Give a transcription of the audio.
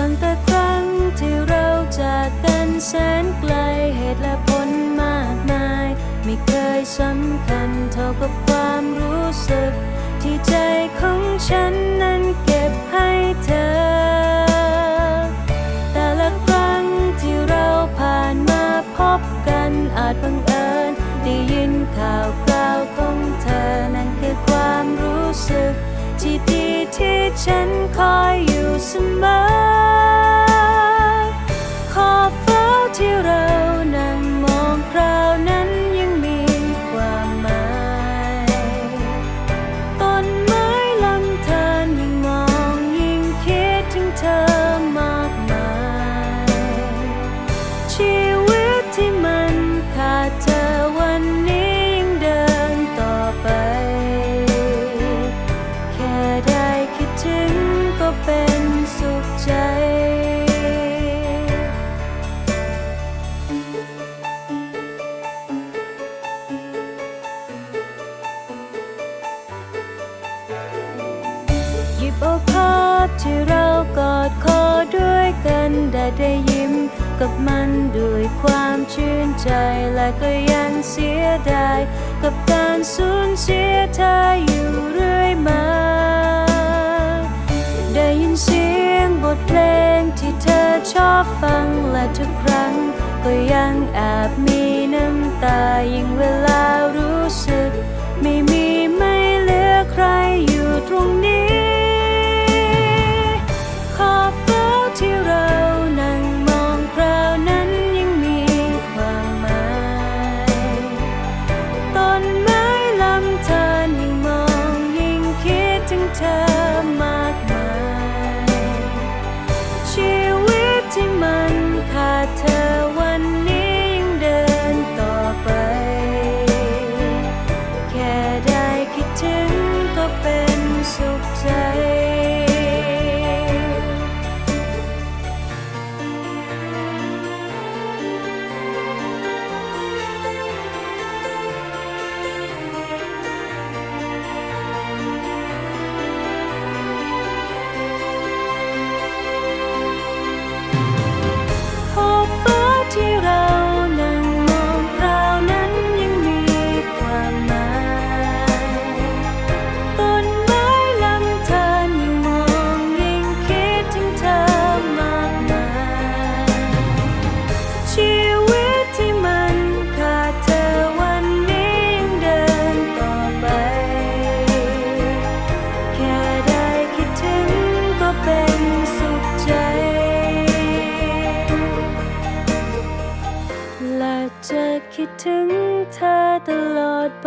ตั้งแต่ครั้งที่เราจากกันแสนไกลเหตุและผลมากมาย ไม่เคยสำคัญเท่ากับความรู้สึก ที่ใจของฉันนั้นเก็บให้เธอ แต่ละครั้งที่เราผ่านมาพบกันอาจบังเอิญได้ยินข่าวคราวของเธอนั่นคือความรู้สึก ที่ดีที่ฉัน ยิบเอาภาพที่เรากอดคอด้วยกันได้ได้ยิ้มกับมันด้วยความชื่นใจและก็ยังเสียดายกับการสูญเสียเธออยู่เรื่อยมา ได้ยินเสียงบทเพลงที่เธอชอบฟังและทุกครั้งก็ยังแอบมี ถึงก็เป็นสุขใจข และจะคิดถึงเธอตลอดไป